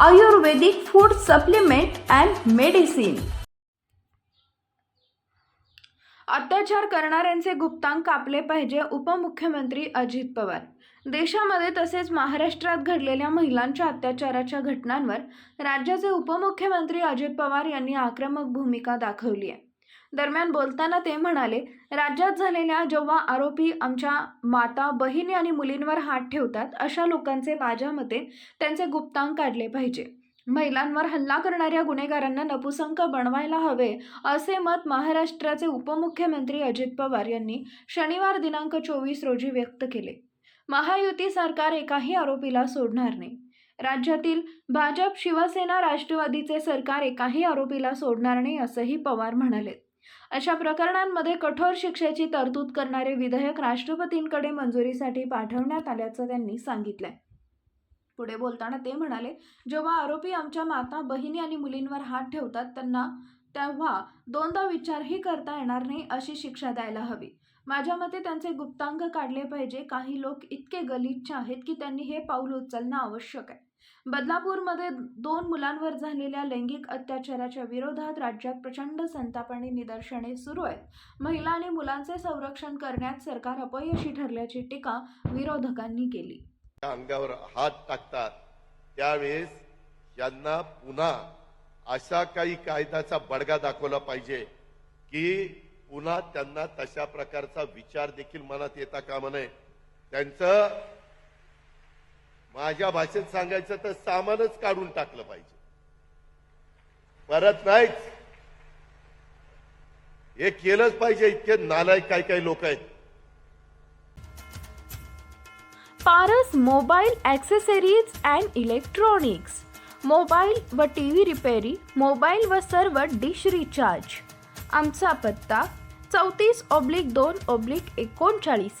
Ayurvedic food supplement and medicine. अत्याचार करणाऱ्यांचे गुप्तांक कापले पाहिजे उपमुख्यमंत्री अजित पवार. देशामध्ये तसेच महाराष्ट्रात घडलेल्या महिलांच्या अत्याचाराच्या घटनांवर राज्याचे उपमुख्यमंत्री अजित पवार यांनी आक्रमक भूमिका दाखवली आहे. दरम्यान बोलताना ते म्हणाले राज्यात झालेल्या जेव्हा आरोपी आमच्या माता बहिणी आणि मुलींवर हात ठेवतात अशा लोकांचे माझ्या मते त्यांचे गुप्तांग काढले पाहिजे. महिलांवर हल्ला करणाऱ्या गुन्हेगारांना नपुसंक बनवायला हवे असे मत महाराष्ट्राचे उपमुख्यमंत्री अजित पवार यांनी शनिवार दिनांक चोवीस रोजी व्यक्त केले. महायुती सरकार एकाही आरोपीला सोडणार नाही. राज्यातील भाजप शिवसेना राष्ट्रवादीचे सरकार एकाही आरोपीला सोडणार नाही असंही पवार म्हणाले. अशा प्रकरणांमध्ये कठोर शिक्षेची तरतूद करणारे विधेयक राष्ट्रपतींकडे मंजुरीसाठी पाठवण्यात आल्याचं त्यांनी सांगितलंय. पुढे बोलताना ते म्हणाले जेव्हा आरोपी आमच्या माता बहिणी आणि मुलींवर हात ठेवतात त्यांना तेव्हा दोनदा विचारही करता येणार नाही अशी शिक्षा द्यायला हवी. माझ्या मते त्यांचे गुप्तांग काढले पाहिजे. काही लोक इतके गलिच्छ आहेत की त्यांनी हे पाऊल उचलणं आवश्यक आहे. बदलापूरमध्ये दोन मुलांवर झालेल्या लैंगिक अत्याचाराच्या विरोधात राज्यात प्रचंड संताप आणि निदर्शने सुरू आहेत. महिला आणि मुलांचे संरक्षण करण्यात सरकार अपयशी ठरल्याची टीका विरोधकांनी केली. अंगावर हात टाकतात. त्यावेळेस यांना पुन्हा अशा काही कायद्याचा बडगा दाखवला पाहिजे की पुन्हा त्यांना तशा प्रकारचा विचार देखील मनात येता कामा नये. त्यांचं माझ्या भाषेत सांगायचं तर सामानच काढून टाकलं पाहिजे. परत नाहीच. हे केलंच पाहिजे इतके नालायक काही काही लोक आहेत. Paras mobile accessories and electronics. Mobile व टी व्ही रिपेरी मोबाईल व सर्व डिश रिचार्ज. आमचा पत्ता चौतीस ऑब्लिक दोन ऑब्लिक एकोणचाळीस.